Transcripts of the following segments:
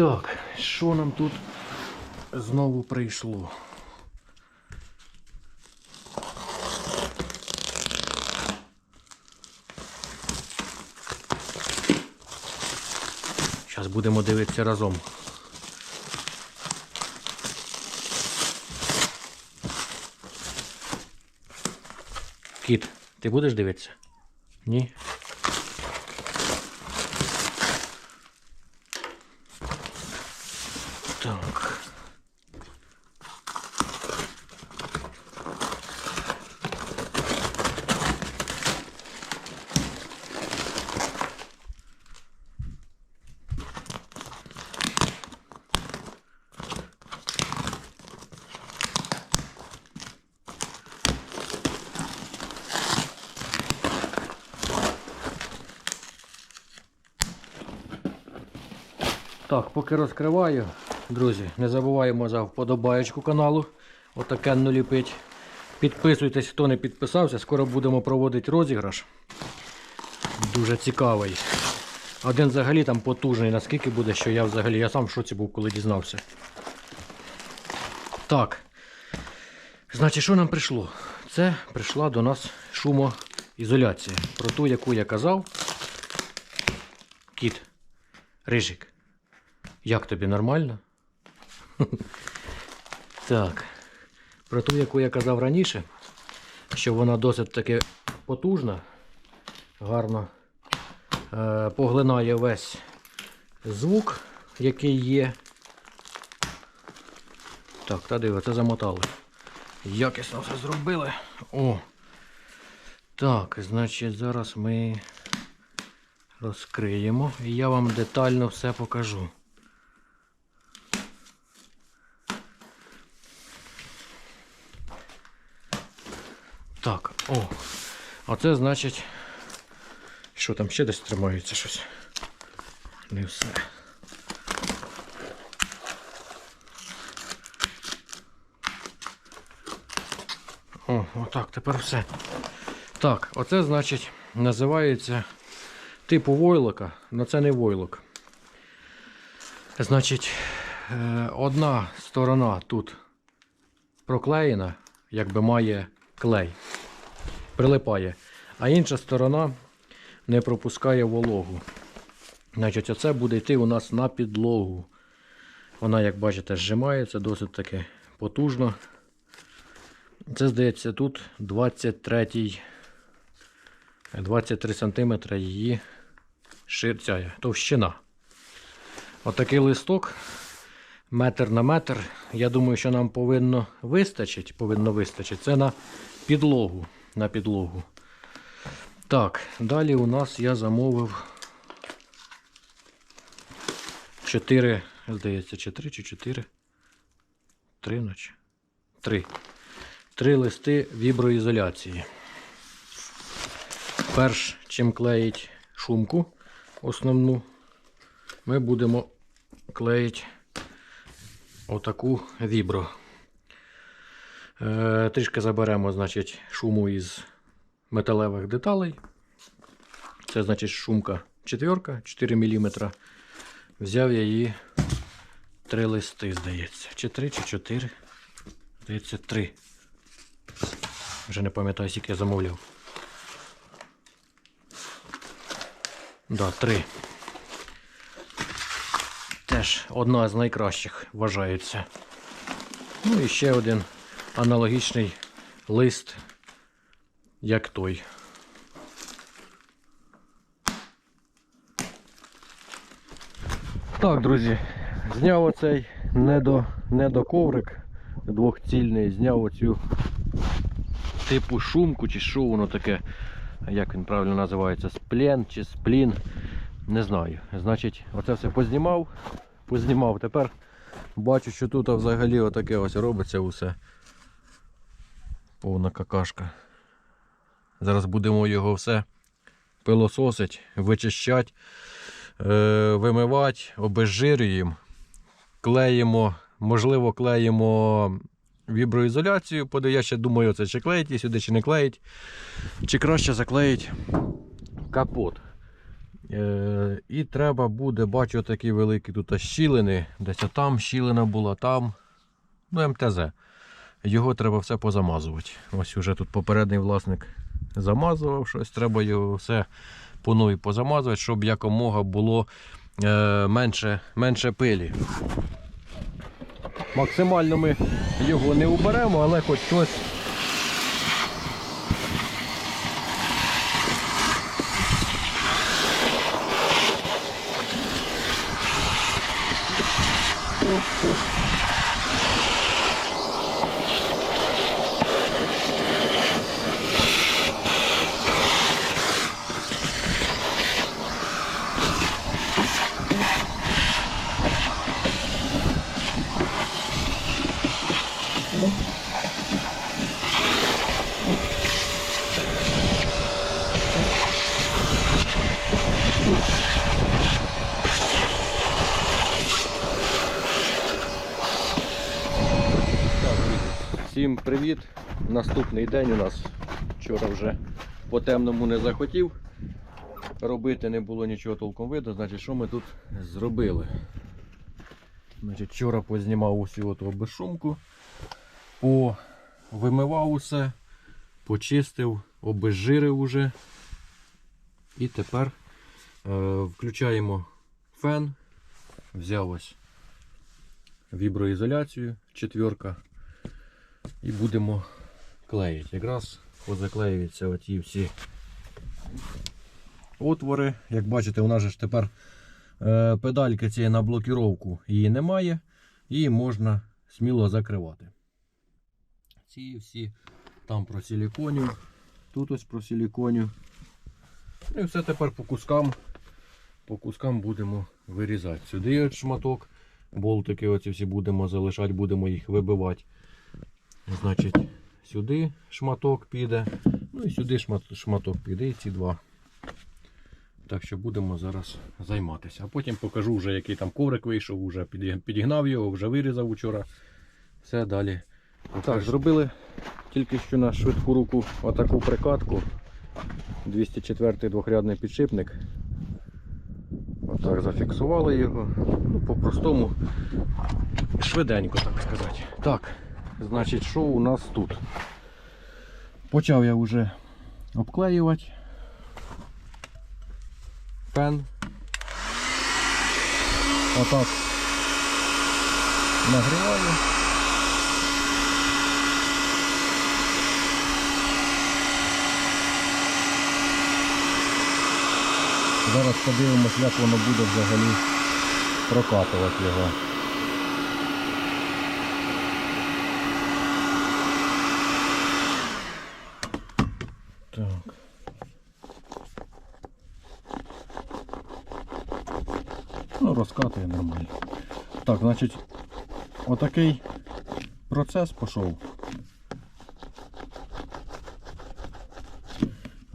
Так, що нам тут знову прийшло? Зараз будемо дивитися разом. Кіт, ти будеш дивитися? Ні? Так, поки розкриваю, друзі, не забуваємо за вподобаєчку каналу. Отакенно ліпить. Підписуйтесь, хто не підписався, скоро будемо проводити розіграш. Дуже цікавий. Один взагалі там потужний, наскільки буде, що я взагалі. Я сам в шоці був, коли дізнався. Так. Значить, що нам прийшло? Це прийшла до нас шумоізоляція. Про ту, яку я казав. Кіт. Рижик. Як тобі нормально? Так. Про ту, яку я казав раніше, що вона досить таки потужна, гарно е, поглинає весь звук, який є. Так, та диви, це замотали. Якісно все зробили. О! Так, значить, зараз ми розкриємо і я вам детально все покажу. О. Оце значить. Що там ще десь тримається щось? Не все. О, отак, тепер все. Так, оце значить називається типу войлока, але це не войлок. Значить, е, одна сторона тут проклеєна, якби має клей, прилипає, а інша сторона не пропускає вологу. Значить, оце буде йти у нас на підлогу. Вона, як бачите, зжимається досить таки потужно. Це, здається, тут 23 23 см її ширця, товщина. Отакий листок, метр на метр. Я думаю, що нам повинно вистачить, повинно вистачить. Це на підлогу. На підлогу. Так, далі у нас я замовив 4, здається, чи 3 чи 4. 3 ночі. 3. Три листи віброізоляції. Перш чим клеїть шумку основну, ми будемо клеїти отаку вібро. Е, трішки заберемо, значить, шуму із металевих деталей. Це значить шумка четверка, 4 мм. Взяв я її три листи, здається. Чи три, чи чотири. Здається, три. Вже не пам'ятаю, скільки я замовляв. Да, три. Теж одна з найкращих вважається. Ну і ще один аналогічний лист, як той. Так, друзі, зняв оцей недо, недоковрик двохцільний, зняв оцю типу шумку, чи що воно таке, як він правильно називається, сплен чи сплін. Не знаю. Значить, оце все познімав, познімав. Тепер бачу, що тут взагалі отаке ось робиться усе. Повна какашка. Зараз будемо його все пилососить, вичищати, е, вимивати, обезжирюємо, клеїмо, можливо, клеїмо віброізоляцію, поди я ще думаю, це чи клеїть сюди, чи не клеїть. Чи краще заклеїть капот. Е, і треба буде, бачу такі великі тут щілини. Десь там щілина була, там. Ну, МТЗ. Його треба все позамазувати. Ось уже тут попередній власник замазував щось. Треба його все по новій позамазувати, щоб якомога було е, менше, менше пилі. Максимально ми його не уберемо, але хоч щось. Всім привіт! Наступний день у нас вчора вже по темному не захотів. Робити не було нічого толком видно. Значить, що ми тут зробили? Значить, Вчора познімав усю оту безшумку, повимивав усе, почистив, обезжирив уже. І тепер е, включаємо фен. Взяв ось віброізоляцію четверка. І будемо клеїти. Якраз позаклеюються оті всі отвори. Як бачите, у нас ж тепер е, педальки цієї на блокіровку її немає. Її можна сміло закривати. Ці всі там про силіконю, тут ось про силіконю. Ну і все тепер по кускам. По кускам будемо вирізати. Сюди от шматок. Болтики оці всі будемо залишати, будемо їх вибивати. Значить, сюди шматок піде, ну і сюди шматок піде, і ці два. Так що будемо зараз займатися. А потім покажу вже, який там коврик вийшов, вже піді- підігнав його, вже вирізав учора. Все далі. Так, зробили тільки що на швидку руку отаку прикатку. 204 двохрядний підшипник. Отак зафіксували його. Ну, по-простому, швиденько, так сказати. Так, значить, що у нас тут? Почав я вже обклеювати. Фен. Отак. Нагріваю. Зараз подивимось, як воно буде взагалі прокатувати його. Ну, розкатує нормально. Так, значить, отакий процес пішов.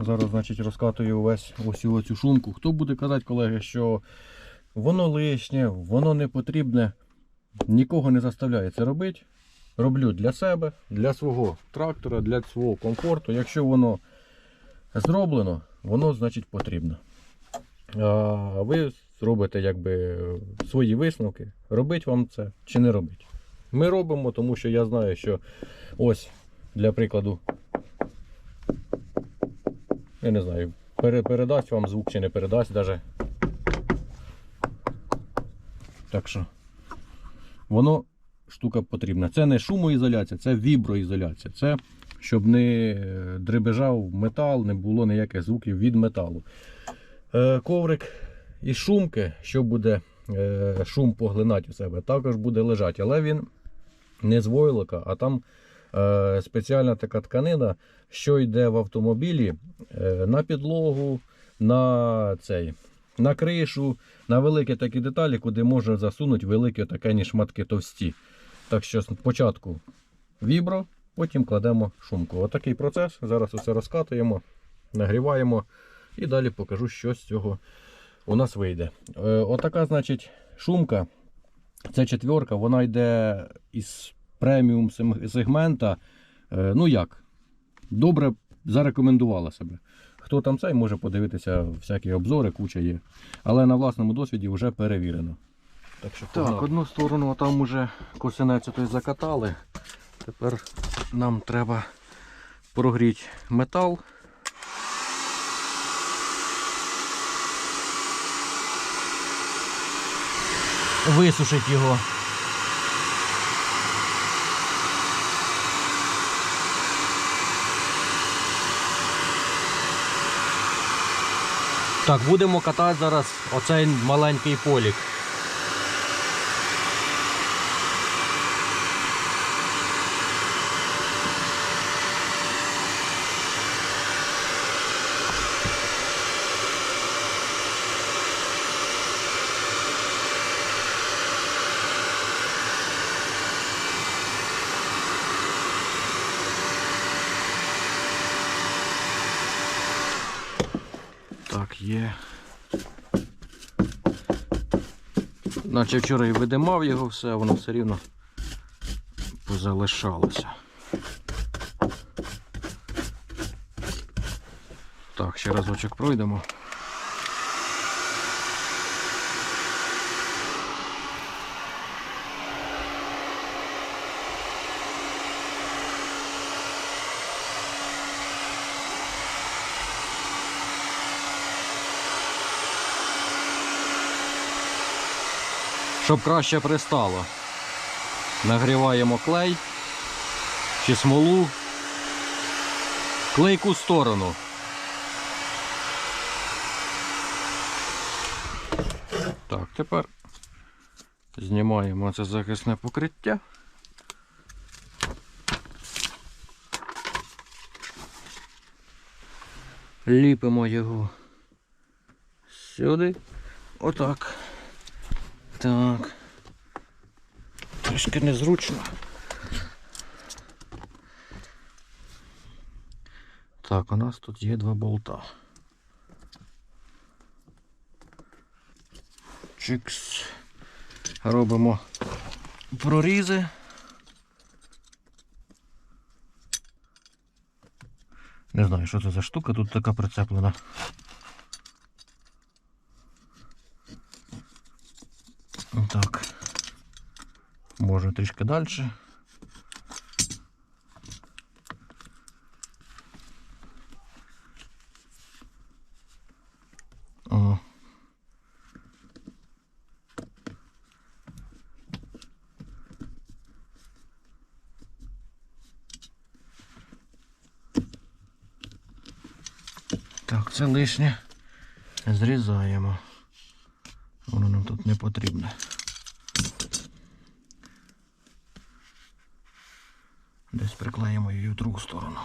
Зараз, значить, розкатую увесь усю цю шумку. Хто буде казати, колеги, що воно лишнє, воно не потрібне, нікого не заставляє це робити. Роблю для себе, для свого трактора, для свого комфорту. Якщо воно зроблено, воно значить потрібно. А ви зробите якби свої висновки, робить вам це чи не робить. Ми робимо, тому що я знаю, що ось для прикладу, я не знаю, передасть вам звук чи не передасть даже. Так що воно штука потрібна. Це не шумоізоляція, це віброізоляція. Це щоб не е, дребежав метал, не було ніяких звуків від металу. Е, коврик із шумки, що буде е, шум поглинати у себе, також буде лежати, але він не з войлока, а там спеціальна така тканина, що йде в автомобілі е, на підлогу, на цей. На кришу, на великі такі деталі, куди можна засунути великі такі шматки товсті. Так що спочатку вібро, потім кладемо шумку. Отакий процес. Зараз усе розкатуємо, нагріваємо і далі покажу, що з цього у нас вийде. Е, отака, значить, шумка. Це четверка, вона йде із преміум сегмента. Е, ну як? Добре зарекомендувала себе. хто там цей може подивитися, всякі обзори, куча є. Але на власному досвіді вже перевірено. Так, що так одну сторону там уже косинець той закатали. Тепер нам треба прогріти метал. Висушить його. Так, будемо катати зараз оцей маленький полік. Так, є. Наче вчора і видимав його все, воно все рівно позалишалося. Так, ще разочок пройдемо. Щоб краще пристало. Нагріваємо клей чи смолу. Клейку сторону. Так, тепер знімаємо це захисне покриття. Ліпимо його сюди. Отак. Так. Трішки незручно. Так, у нас тут є два болта. Чикс. Робимо прорізи. Не знаю, що це за штука, тут така прицеплена. Так. Може трішки далі. Так, це лишнє зрізаємо. Не потрібне. Десь приклеїмо її в другу сторону.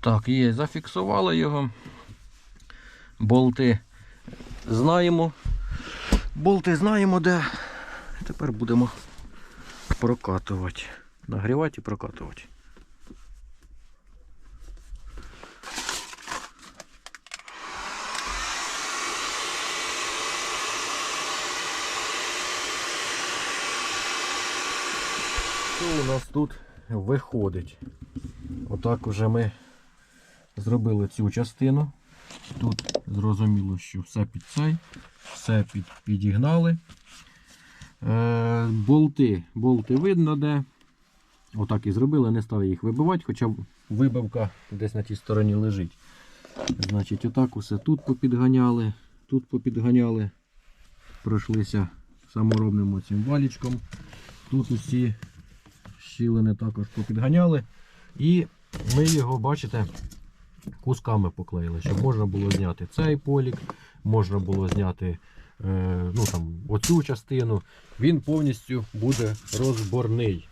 Так, є, зафіксували його. Болти знаємо. Болти знаємо де. Тепер будемо прокатувати. Нагрівати і прокатувати. Що у нас тут виходить? Отак уже ми зробили цю частину. Тут зрозуміло, що все під цей, все під, підігнали. Е, болти, болти видно де. Отак і зробили, не стали їх вибивати, хоча вибивка десь на тій стороні лежить. Значить, отак усе тут попідганяли, тут попідганяли, пройшлися саморобним оцим валічком. Тут усі щілини також попідганяли. І ми його, бачите, кусками поклеїли, щоб можна було зняти цей полік, можна було зняти е, ну, там, оцю частину. Він повністю буде розборний.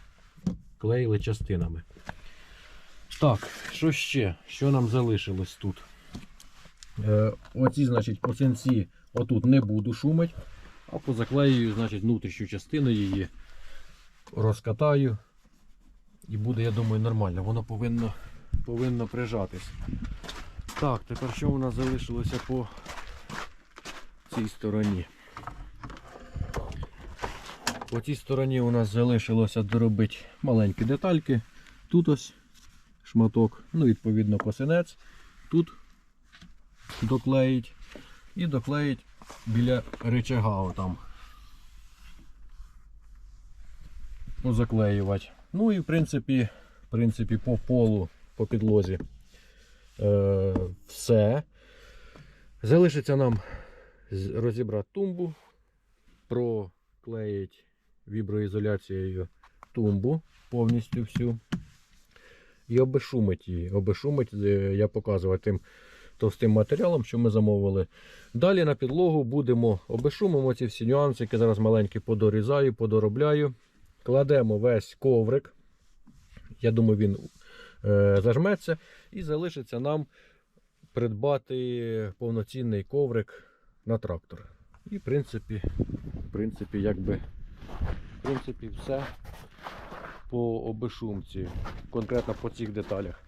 Клеїли частинами. Так, що ще? Що нам залишилось тут? Е, оці, значить, косинці отут не буду шумити, а позаклеюю, значить, внутрішню частину її розкатаю. І буде, я думаю, нормально. Воно повинно, повинно прижатись. Так, тепер що у нас залишилося по цій стороні? По цій стороні у нас залишилося доробити маленькі детальки. Тут ось шматок, ну, відповідно, косинець. Тут доклеїть і доклеїть біля речага там. Позаклеювати. Ну і в принципі, в принципі по полу, по підлозі е, все. Залишиться нам розібрати тумбу, проклеїть віброізоляцією тумбу повністю всю. І обешумить її. Обешумить, е, я показував тим товстим матеріалом, що ми замовили. Далі на підлогу будемо обешумимо ці всі нюанси, які зараз маленькі подорізаю, подоробляю. Кладемо весь коврик. Я думаю, він е, зажметься. І залишиться нам придбати повноцінний коврик на трактор. І, в принципі, в принципі, якби, в принципі, все по обешумці, конкретно по цих деталях.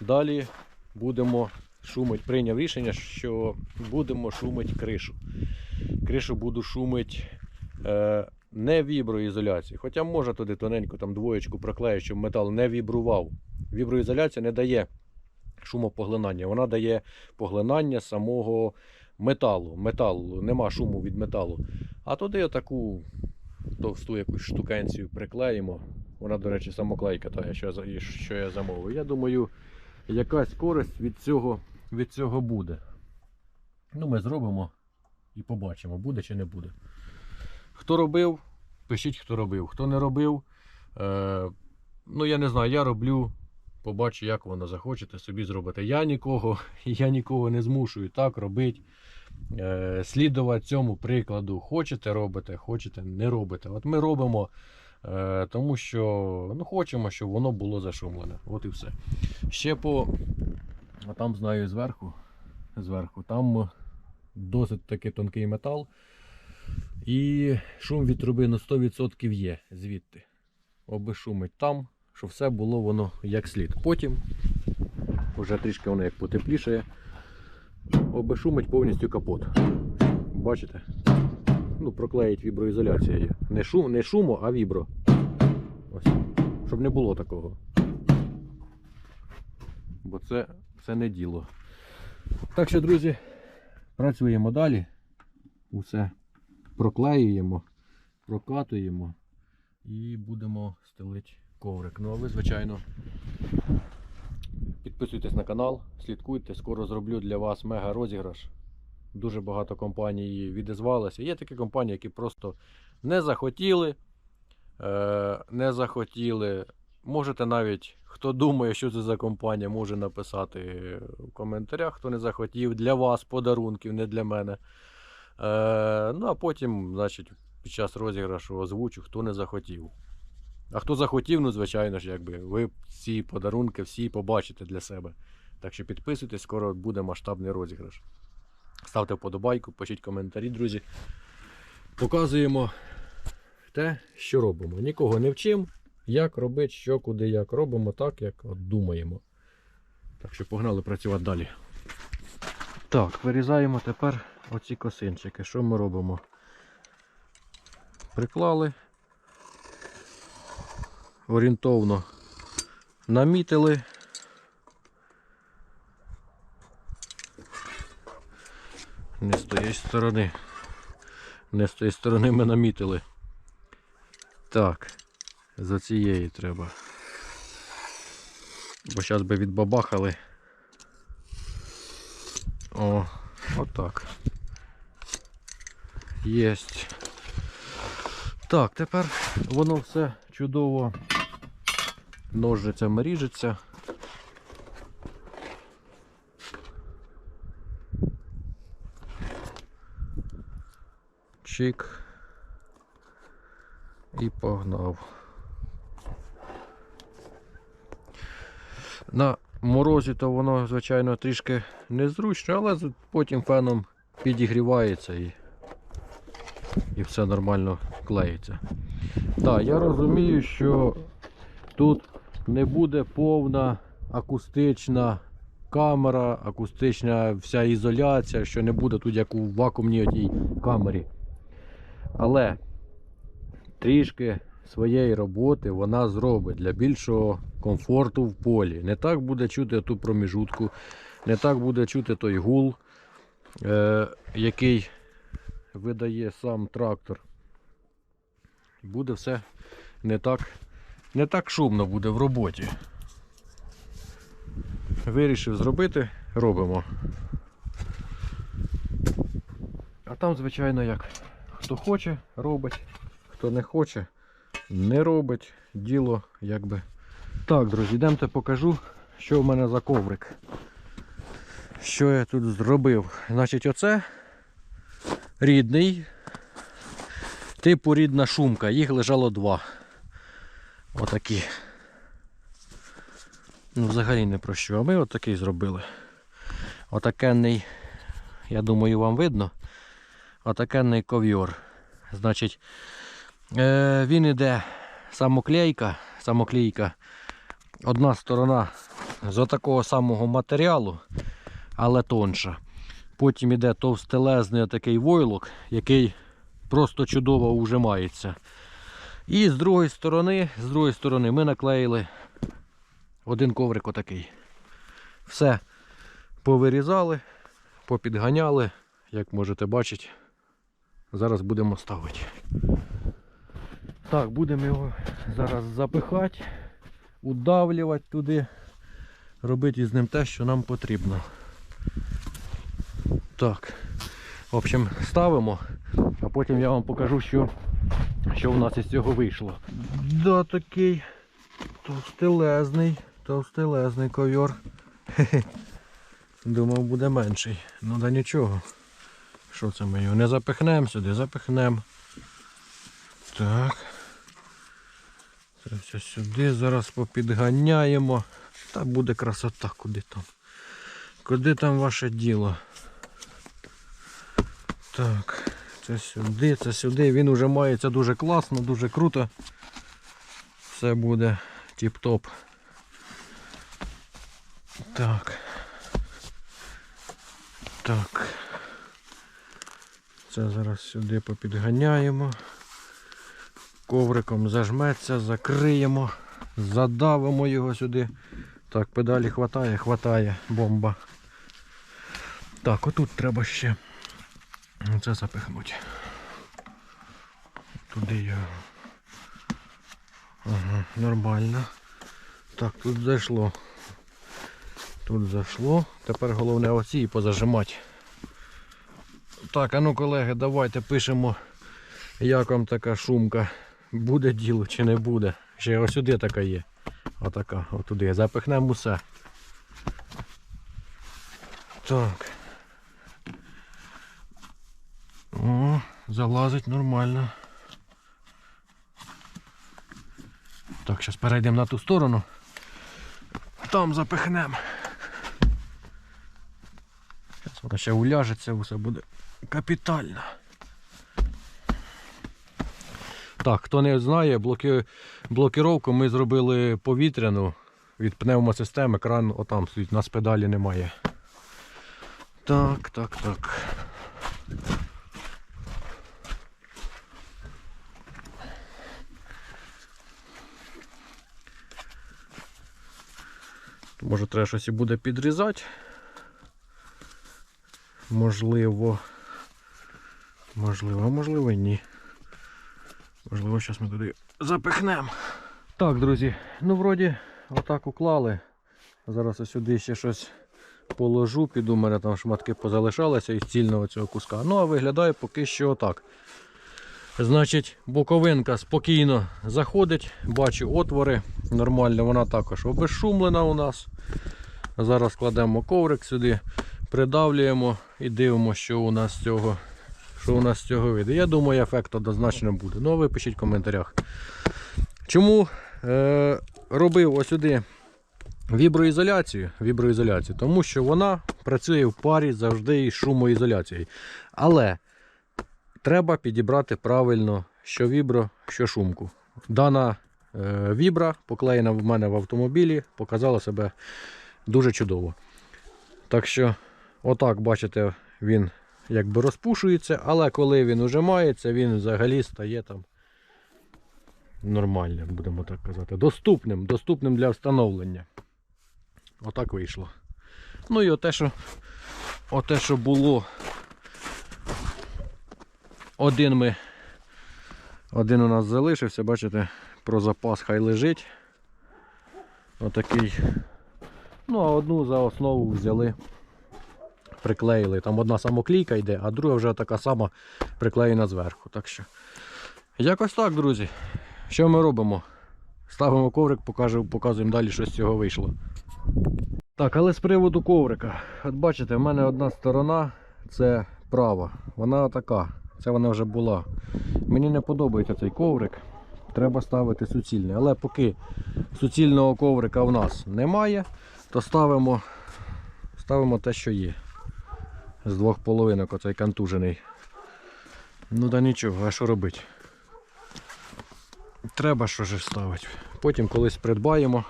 Далі будемо шумить. Прийняв рішення, що будемо шумити кришу. Кришу буду шумити е, не віброізоляції. Хоча може туди тоненько там двоєчку проклею, щоб метал не вібрував. Віброізоляція не дає шумопоглинання, вона дає поглинання самого металу. Металу, нема шуму від металу. А туди отаку товсту якусь штукенцію приклеїмо. Вона, до речі, самоклейка, та, що, що я замовив. Я думаю, якась користь від цього, від цього буде. Ну, ми зробимо і побачимо, буде чи не буде. Хто робив, пишіть, хто робив. Хто не робив, е, ну я не знаю, я роблю, побачу, як воно захочете, собі зробите. Я нікого, я нікого не змушую так робити. Е, слідувати цьому прикладу. Хочете робите, хочете не робите. От ми робимо, е, тому що ну, хочемо, щоб воно було зашумлене. От і все. Ще по. Там знаю зверху. Зверху. Там досить таки тонкий метал. І шум від труби на 100% є звідти. Обешумить там, щоб все було воно як слід. Потім, вже трішки воно як потеплішає, обешумить повністю капот. Бачите? Ну, проклеїть віброізоляцією. Не, шум, не шумо, а вібро. Ось. Щоб не було такого. Бо це, це не діло. Так що, друзі, працюємо далі. Усе проклеюємо, прокатуємо і будемо стелити коврик. Ну а ви, звичайно, підписуйтесь на канал, слідкуйте, скоро зроблю для вас мега розіграш. Дуже багато компаній відізвалося. Є такі компанії, які просто не захотіли. Е, не захотіли. Можете навіть, хто думає, що це за компанія, може написати в коментарях, хто не захотів. Для вас подарунків, не для мене. Е, ну, а потім, значить, під час розіграшу озвучу, хто не захотів. А хто захотів, ну, звичайно ж, якби, ви ці подарунки всі побачите для себе. Так що підписуйтесь, скоро буде масштабний розіграш. Ставте вподобайку, пишіть коментарі, друзі. Показуємо те, що робимо. Нікого не вчимо, як робити, що, куди, як робимо, так, як от думаємо. Так що погнали працювати далі. Так, вирізаємо тепер оці косинчики. Що ми робимо? Приклали. Орієнтовно намітили. Не з тієї сторони. Не з тієї сторони ми намітили. Так, за цієї треба. Бо зараз би відбабахали. О, отак. Єсть. Так, тепер воно все чудово ножицями ріжеться. Чик. І погнав. На морозі то воно, звичайно, трішки незручно, але потім феном підігрівається і, і все нормально клеїться. Так, я розумію, що тут не буде повна акустична камера, акустична вся ізоляція, що не буде тут як у вакуумній отій камері. Але трішки своєї роботи вона зробить для більшого комфорту в полі. Не так буде чути ту проміжутку, не так буде чути той гул. е, який видає сам трактор. Буде все не так, не так шумно буде в роботі. Вирішив зробити, робимо. А там, звичайно, як хто хоче, робить, хто не хоче, не робить. Діло якби. Так, друзі, йдемте покажу, що в мене за коврик. Що я тут зробив? Значить, оце рідний, типу рідна шумка. Їх лежало два. Отакі. Ну, взагалі не про що. А ми отакий зробили. Отакенний, я думаю, вам видно. Отакенний ковйор. Значить, е, він іде самоклейка, самоклейка. Одна сторона з отакого самого матеріалу, але тонша. Потім іде товстелезний такий войлок, який просто чудово ужимається. І з другої сторони, з другої сторони ми наклеїли один коврик отакий. Все повирізали, попідганяли, як можете бачити. Зараз будемо ставити. Так, будемо його зараз запихати, удавлювати туди, робити з ним те, що нам потрібно. Так. В общем, ставимо, а потім я вам покажу, що, що в нас із цього вийшло. Да, такий товстелезний, товстелезний. Хе-хе. Думав буде менший. Ну да нічого. Що це ми його не запихнемо сюди, запихнемо. Так. Це все сюди. Зараз попідганяємо. Та буде красота, куди там. Куди там ваше діло? Так, це сюди, це сюди. Він уже мається дуже класно, дуже круто. Все буде тіп-топ. Так. Так. Це зараз сюди попідганяємо. Ковриком зажметься, закриємо, задавимо його сюди. Так, педалі хватає, хватає, бомба. Так, отут треба ще це запихнути. Туди його. Ага, нормально. Так, тут зайшло. Тут зайшло. Тепер головне оці позажимати. Так, а ну колеги, давайте пишемо, як вам така шумка. Буде діло чи не буде. Ще ось сюди така є. Отака, отуди. Запихнемо усе. Так. О, залазить нормально. Так, зараз перейдемо на ту сторону. Там запихнемо. Зараз воно ще уляжеться, все буде капітально. Так, хто не знає, блоки... блокіровку ми зробили повітряну від пневмосистеми, кран отам стоїть, у нас педалі немає. Так, так, так. Може треба щось і буде підрізати. Можливо. Можливо, можливо ні. Можливо, зараз ми туди запихнемо. Так, друзі, ну вроді отак уклали. Зараз ось сюди ще щось положу, піду, у мене там шматки позалишалися із цільного цього куска. Ну а виглядає поки що отак. Значить, боковинка спокійно заходить, бачу отвори. Нормально, вона також обезшумлена у нас. Зараз кладемо коврик сюди, придавлюємо і дивимося, що у нас з цього, що у нас цього вийде. Я думаю, ефект однозначно буде. Ну, а ви пишіть в коментарях. Чому е, робив ось сюди віброізоляцію? віброізоляцію? Тому що вона працює в парі завжди із шумоізоляцією. Але треба підібрати правильно що вібро, що шумку. Дана е, вібра, поклеєна в мене в автомобілі, показала себе дуже чудово. Так що, отак, бачите, він якби розпушується, але коли він ужимається, він взагалі стає там нормальним, будемо так казати. Доступним, доступним для встановлення. Отак вийшло. Ну і оте, що оте, що було. Один ми. Один у нас залишився, бачите, про запас хай лежить. Отакий. Ну, а одну за основу взяли, приклеїли. Там одна самоклійка йде, а друга вже така сама приклеєна зверху. Так що. Якось так, друзі. Що ми робимо? Ставимо коврик, покажу, показуємо далі, що з цього вийшло. Так, але з приводу коврика. От бачите, в мене одна сторона це права. Вона така. Це вона вже була. Мені не подобається цей коврик. Треба ставити суцільний. Але поки суцільного коврика в нас немає, то ставимо, ставимо те, що є. З двох половинок оцей контужений. Ну да нічого, а що робити? Треба що ж ставити. Потім колись придбаємо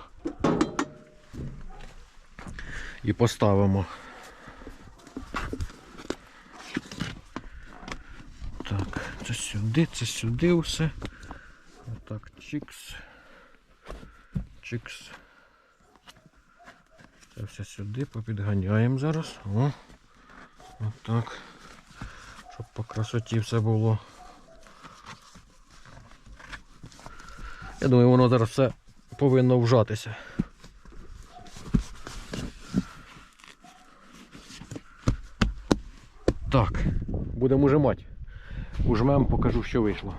і поставимо. Так, це сюди, це сюди все. Отак, чікс. Чікс. Це все сюди попідганяємо зараз. О. Отак. Щоб по красоті все було. Я думаю, воно зараз все повинно вжатися. Так, будемо ужимати. Ужмем, покажу, що вийшло.